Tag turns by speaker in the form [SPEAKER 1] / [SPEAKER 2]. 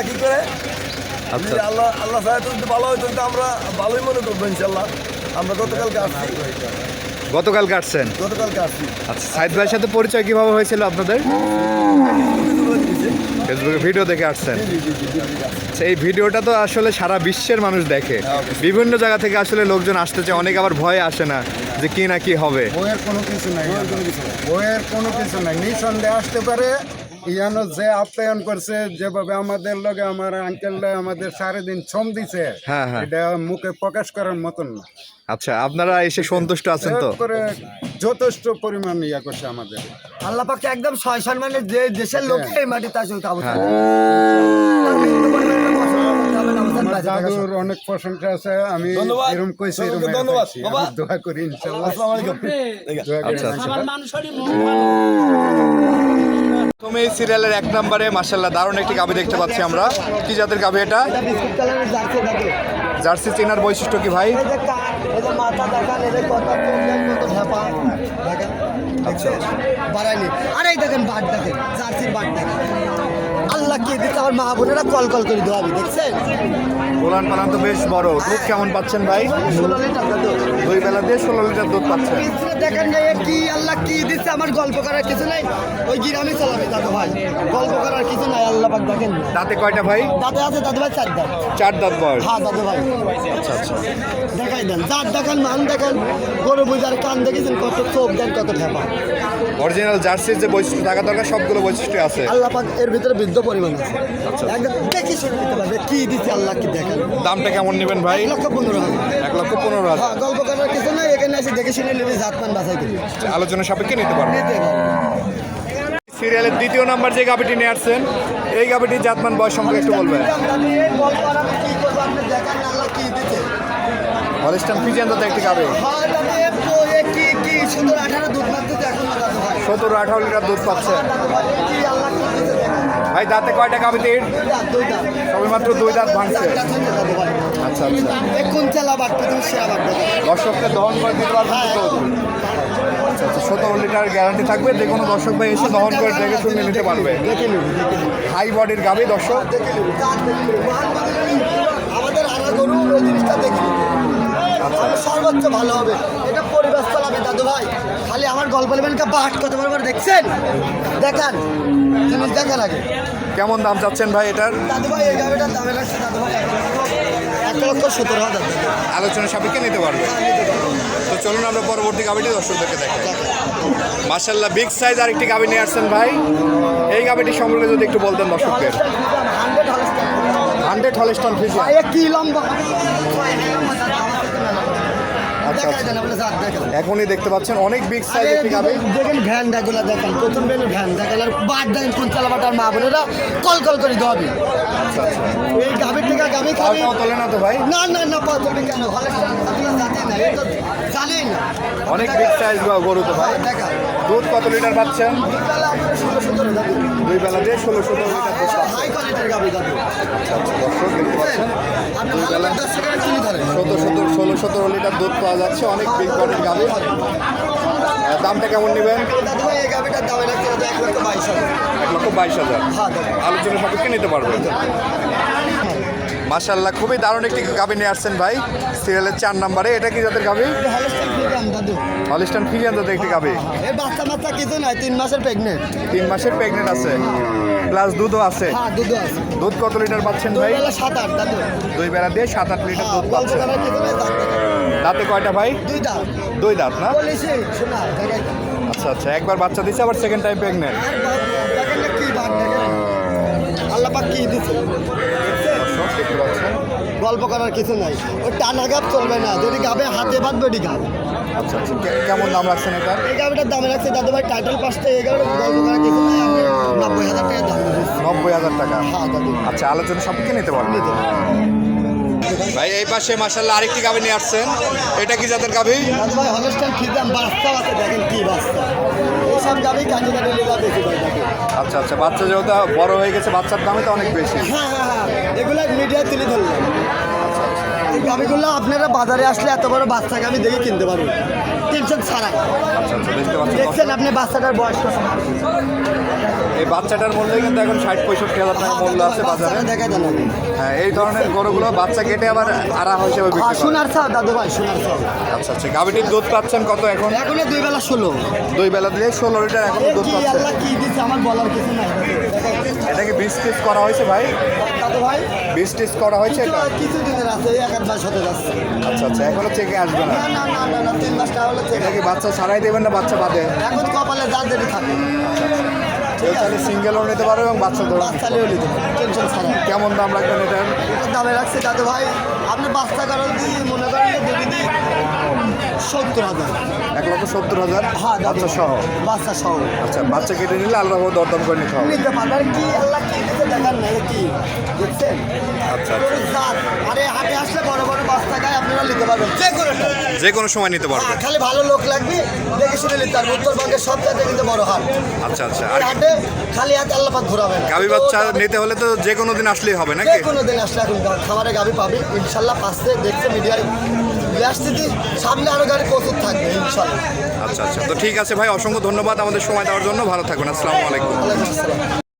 [SPEAKER 1] আল্লাহ কি করে?
[SPEAKER 2] আচ্ছা।
[SPEAKER 1] আল্লাহ আল্লাহ সাহেব যদি ভালো হয়তো আমরা ভালোই মনে করব ইনশাল্লাহ আমরা গতকালকে আসছি।
[SPEAKER 2] গতকাল কাটছেন
[SPEAKER 1] গতকালকে আসছি।
[SPEAKER 2] আচ্ছা সাইদ ভাইয়ের সাথে পরিচয় কীভাবে হয়েছিল আপনাদের? ফেসবুকে ভিডিও দেখে আসছেন। আচ্ছা, এই ভিডিওটা তো আসলে সারা বিশ্বের মানুষ দেখে। বিভিন্ন জায়গা থেকে আসলে লোকজন আসতেছে অনেক আবার ভয় আসে না যে কি না কি হবে।
[SPEAKER 3] বইয়ের কোনো কিছু নাই। বইয়ের কোনো কিছু নাই। নিঃসন্দেহে আসতে পারে ইয়ানো যে আপ্যায়ন করছে যেভাবে আমাদের লগে আমার আঙ্কেল আমাদের সারাদিন শ্রম দিছে
[SPEAKER 2] হ্যাঁ, হ্যাঁ।
[SPEAKER 3] এটা মুখে প্রকাশ করার মতন না।
[SPEAKER 2] আচ্ছা আপনারা এসে সন্তুষ্ট আছেন তো?
[SPEAKER 3] করে যথেষ্ট পরিমাণ ইয়া করছে আমাদের।
[SPEAKER 1] আল্লাহ পাকে একদম ছয় সম্মানের যে দেশের লোক এই মাটিতে আসে।
[SPEAKER 3] দাদুর অনেক প্রশংসা আছে আমি
[SPEAKER 1] ধন্যবাদ।
[SPEAKER 3] এরকম কইছি এরকম
[SPEAKER 1] ধন্যবাদ।
[SPEAKER 3] দোয়া করি ইনশাআল্লাহ।
[SPEAKER 1] আসসালামু আলাইকুম।
[SPEAKER 2] আচ্ছা আচ্ছা। এই সিরিয়ালের এক নম্বরে মার্শাল্লাহ দারুণ একটি গাভি দেখতে পাচ্ছি আমরা। কি জাতের গাভি এটা?
[SPEAKER 1] জার্সি
[SPEAKER 2] চেনার বৈশিষ্ট্য কি ভাই?
[SPEAKER 1] কত ঝাপা দেখেন
[SPEAKER 2] আচ্ছা।
[SPEAKER 1] বাড়াইনি আর দেখেন বাট, দেখেন। জার্সির বাট, দেখেন। আল্লাহ কি দিচ্ছে আমার মা বোনেরা কল কল করে দোয়াবি দেখছেন?
[SPEAKER 2] গোলান পালান তো বেশ বড়। দুধ কেমন পাচ্ছেন ভাই?
[SPEAKER 1] ষোলো লিটার দুধ।
[SPEAKER 2] দুই বেলা দিয়ে ষোলো লিটার দুধ পাচ্ছেন।
[SPEAKER 1] দেখেন এ কি আল্লাহ কি দিচ্ছে? আমার গল্প করার কিছু নাই। ওই গ্রামে চলাবে দাদু ভাই। গল্প করার কিছু নাই আল্লাহ পাক দেখেন।
[SPEAKER 2] দাঁতে কয়টা ভাই?
[SPEAKER 1] দাদু আছে দাদু ভাই চার দাঁত।
[SPEAKER 2] চার দাঁত বয়স।
[SPEAKER 1] হ্যাঁ দাদু ভাই।
[SPEAKER 2] আচ্ছা আচ্ছা।
[SPEAKER 1] দেখাই দেন জাত দেখেন মান দেখেন। গরু বুঝার কান দেখেছেন কত চোখ দেন কত ঠেপা।
[SPEAKER 2] অরিজিনাল জার্সির যে বৈশিষ্ট্য থাকা দরকার সবগুলো বৈশিষ্ট্য আছে।
[SPEAKER 1] আল্লাহ পাক এর ভিতরে বৃদ্ধ পরিমাণ আছে। একদম দেখি শুনে নিতে পারবে কি দিচ্ছে আল্লাহ কি দেখেন
[SPEAKER 2] দামটা কেমন নেবেন ভাই?
[SPEAKER 1] এক লক্ষ পনেরো হাজার।
[SPEAKER 2] এক লক্ষ পনেরো হাজার।
[SPEAKER 1] হ্যাঁ গল্প করার কিছু নাই এখানে এসে দেখে শুনে নেবে জাত মান বাছাই করবে
[SPEAKER 2] আলোচনা সাপেক্ষে নিতে
[SPEAKER 1] পারবে।
[SPEAKER 2] সিরিয়ালের দ্বিতীয় নাম্বার যে গাভিটি নিয়ে আসছেন এই গাভিটির জাতমান বয়স সম্পর্কে একটু বলবেন। হলিস্টান ফিজিয়ান তো একটি গাভি
[SPEAKER 1] হ্যাঁ।
[SPEAKER 2] সতেরো আঠারো লিটার দুধ পাচ্ছেন
[SPEAKER 1] দাদু ভাই
[SPEAKER 2] দাঁতে কয়টা
[SPEAKER 1] দাঁত।
[SPEAKER 2] সবে মাত্র দুই দাঁত ভাঙছে। আচ্ছা আচ্ছা।
[SPEAKER 1] এ কোন চালা বাটবে তুমি সেরা বাটবে
[SPEAKER 2] দর্শককে দহন করে দিতে তো? আচ্ছা আচ্ছা সতেরো লিটার গ্যারান্টি থাকবে যে কোনো দর্শক ভাই এসে দহন করে দেখে শুনে নিতে পারবে। হাই বডির গাভি দর্শক।
[SPEAKER 1] মান? আমাদের আনা গরু ওই জিনিসটা দেখে নিবি তাহলে সর্বোচ্চ ভালো হবে। এটা পরিবেশ চালাবে দাদু ভাই খালি আমার গল্প নেবেন কা? বাট কত বড় বড় দেখছেন? দেখান। জিনিস দেখার আগে।
[SPEAKER 2] কেমন দাম চাচ্ছেন ভাই এটার?
[SPEAKER 1] দাদু ভাই এই গাড়িটার দামে লাগছে দাদু ভাই এক লক্ষ- এক সতেরো হাজার।
[SPEAKER 2] আলোচনা সাপেক্ষে নিতে পারবে। তো চলুন আমরা পরবর্তী গাভিটি দর্শকদেরকে দেখাই মার্শাল্লাহ বিগ সাইজ আর একটি গাভি নিয়ে আসছেন ভাই। এই গাভিটি সম্পর্কে যদি একটু বলতেন দর্শকদের।
[SPEAKER 1] হান্ড্রেড
[SPEAKER 2] হলিস্টন
[SPEAKER 1] ভাই, কি লম্বা।
[SPEAKER 2] আচ্ছা আচ্ছা এখনই দেখতে পাচ্ছেন অনেক বিগ সাইজ
[SPEAKER 1] আরে
[SPEAKER 2] একটি
[SPEAKER 1] দেখেন ভ্যান ডাগুলা দেখেন প্রথম বেলে ভ্যান আর বাদ দেন কোন চালাবাটার মা বোনেরা কল কল করে দেওয়াবি এই গাভীর খাবি
[SPEAKER 2] তোলে না তো ভাই?
[SPEAKER 1] না না না পা কেন? জানেই না
[SPEAKER 2] অনেক বিগ সাইজ গরু তো ভাই। দুধ কত লিটার পাচ্ছেন? দুই বেলা দিয়ে ষোলো সতেরো লিটার
[SPEAKER 1] গাভী দাদু।
[SPEAKER 2] আচ্ছা আচ্ছা
[SPEAKER 1] ধরেন।
[SPEAKER 2] সতেরো সতেরো ষোলো সতেরো লিটার দুধ পাওয়া যাচ্ছে অনেক বিগ বডির গাভি। দামটা কেমন নেবেন?
[SPEAKER 1] এক লক্ষ বাইশ হাজার। হ্যাঁ
[SPEAKER 2] আলোচনা সাপেক্ষে নিতে পারবেন। মাশাল্লাহ খুবই দারুণ একটি গাভি নিয়ে আসছেন ভাই। সিরিয়ালের চার নম্বরে এটা কি জাতের গাভি?
[SPEAKER 1] দাদু।
[SPEAKER 2] হলিস্টান ফিজিয়ান জাতের একটি গাভি।
[SPEAKER 1] এই বাচ্চা বাচ্চা কিছু নাই তিন মাসের প্রেগনেন্ট
[SPEAKER 2] তিন মাসের প্রেগনেন্ট আছে। প্লাস দুধও আছে।
[SPEAKER 1] হ্যাঁ দুধ
[SPEAKER 2] কত লিটার পাচ্ছেন ভাই?
[SPEAKER 1] সাত আট দাদু।
[SPEAKER 2] দুই বেলা দিয়ে সাত আট লিটার দুধ পাচ্ছেন।
[SPEAKER 1] দাঁত
[SPEAKER 2] কয়টা ভাই?
[SPEAKER 1] দুই দাঁত।
[SPEAKER 2] দুই দাঁত না। আচ্ছা আচ্ছা একবার বাচ্চা দিচ্ছে আবার সেকেন্ড টাইম প্রেগনেন্ট
[SPEAKER 1] আল্লাহ পাক কি দিচ্ছে
[SPEAKER 2] দেখতে পাচ্ছেন।
[SPEAKER 1] গল্প করার কিছু নাই। ওই টানা গাপ চলবে না। যদি গাবে হাতে বাঁধবে ওটি গাব
[SPEAKER 2] আচ্ছা আচ্ছা। কেমন দাম রাখছেন এটা
[SPEAKER 1] এই গাবিটার দামে রাখছে দাদু ভাই টাইটেল পাঁচটা এই গাবিটা গল্প করার কিছু নাই। আমি নব্বই হাজার টাকা দাম
[SPEAKER 2] নব্বই হাজার টাকা।
[SPEAKER 1] হ্যাঁ দাদু।
[SPEAKER 2] আচ্ছা আলোচনা সাপেক্ষে নিতে পারবেন
[SPEAKER 1] নিতে
[SPEAKER 2] ভাই এই পাশে মাসাল্লাহ আরেকটি গাভি নিয়ে আসছেন। এটা কি জাতের গাভি
[SPEAKER 1] দাদু ভাই হলস্টাইন ফিজাম বাচ্চাও আছে দেখেন কি বাচ্চা। গাবি কাজে কাজে লেগা বেশি থাকে
[SPEAKER 2] আচ্ছা আচ্ছা বাচ্চা যেহেতু বড় হয়ে গেছে বাচ্চার দামে তো অনেক বেশি।
[SPEAKER 1] হ্যাঁ হ্যাঁ হ্যাঁ। এগুলো মিডিয়া তুলে ধরলাম। এই গাভিগুলো আপনারা বাজারে আসলে এত বড় বাচ্চাকে আমি দেখে কিনতে পারবেন টেনশন ছাড়া।
[SPEAKER 2] আচ্ছা আচ্ছা পাচ্ছেন
[SPEAKER 1] দেখছেন আপনি বাচ্চাটার বয়স কত?
[SPEAKER 2] এই বাচ্চাটার মূল্য কিন্তু এখন ষাট পঁয়ষট্টি হাজার টাকা মূল্য আছে বাজারে।
[SPEAKER 1] দেখাই দেন
[SPEAKER 2] হ্যাঁ এই ধরনের গরুগুলো বাচ্চা কেটে আবার আড়া হিসেবে
[SPEAKER 1] হ্যাঁ
[SPEAKER 2] বিক্রি করে।
[SPEAKER 1] সোনার চাও দাদু ভাই সোনার চাও
[SPEAKER 2] আচ্ছা আচ্ছা গাভিটির দুধ পাচ্ছেন কত এখন?
[SPEAKER 1] এখনও দুই বেলা ষোলো।
[SPEAKER 2] দুই বেলা দিয়ে ষোলো লিটার এখন দুধ
[SPEAKER 1] কি কি দিচ্ছে আমার বলার কিছু নাই।
[SPEAKER 2] এটা কি বীজ টেস্ট করা হয়েছে ভাই?
[SPEAKER 1] ভাই?
[SPEAKER 2] বীজ টেস্ট করা হয়েছে
[SPEAKER 1] কিছু দিনের আছে এক আধ মাস হতে যাচ্ছে।
[SPEAKER 2] আচ্ছা আচ্ছা এখনও চেকে আসবে না?
[SPEAKER 1] না না তিন মাস হলে
[SPEAKER 2] এটা কি বাচ্চা ছাড়াই দেবেন না বাচ্চা বাদে?
[SPEAKER 1] এখন কপালে যা দেরি থাকে
[SPEAKER 2] কেউ চাইলে সিঙ্গেলও নিতে পারবে এবং বাচ্চা ধরে
[SPEAKER 1] বাচ্চা নিয়েও নিতে টেনশন ছাড়া।
[SPEAKER 2] কেমন দাম রাখবেন এটার
[SPEAKER 1] দামে রাখছে দাদু ভাই আপনি বাচ্চা কারণ দিয়ে মনে করেন যে সত্তর হাজার।
[SPEAKER 2] এক লক্ষ সত্তর হাজার?
[SPEAKER 1] হ্যাঁ
[SPEAKER 2] বাচ্চা সহ?
[SPEAKER 1] বাচ্চা সহ।
[SPEAKER 2] আচ্ছা বাচ্চা কেটে নিলে আলাদা দরদাম করে নিতে হবে।
[SPEAKER 1] নিতে পারবেন কি আল্লাহ কি দিতে দেখার নাই কি? দেখছেন
[SPEAKER 2] আচ্ছা আচ্ছা।
[SPEAKER 1] আরে হাটে আসলে বড় বড় বাচ্চা গায়ে আপনারা নিতে পারবেন যে কোনো
[SPEAKER 2] যে কোনো সময় নিতে পারবে।
[SPEAKER 1] হ্যাঁ, খালি ভালো লোক লাগবে দেখে শুনে নিতে পারবে। উত্তরবঙ্গের সব জায়গায় কিন্তু বড় হাট।
[SPEAKER 2] আচ্ছা আচ্ছা। আর
[SPEAKER 1] হাটে খালি হাতে আল্লাপাক ঘোরাবে না।
[SPEAKER 2] গাভী বাচ্চা নিতে হলে তো যে কোনো দিন আসলেই হবে
[SPEAKER 1] যে কোনো দিন আসলে এখন গা- খাবারে গাবি পাবে। ইনশাল্লাহ পাশে দেখছে মিডিয়ায়। আসতেছি সামনে আরও গাড়ি প্রচুর থাকবে ইনশাল্লাহ।
[SPEAKER 2] আচ্ছা আচ্ছা। তো ঠিক আছে ভাই অসংখ্য ধন্যবাদ আমাদের সময় দেওয়ার জন্য। ভালো থাকবেন আসসালামু আলাইকুম।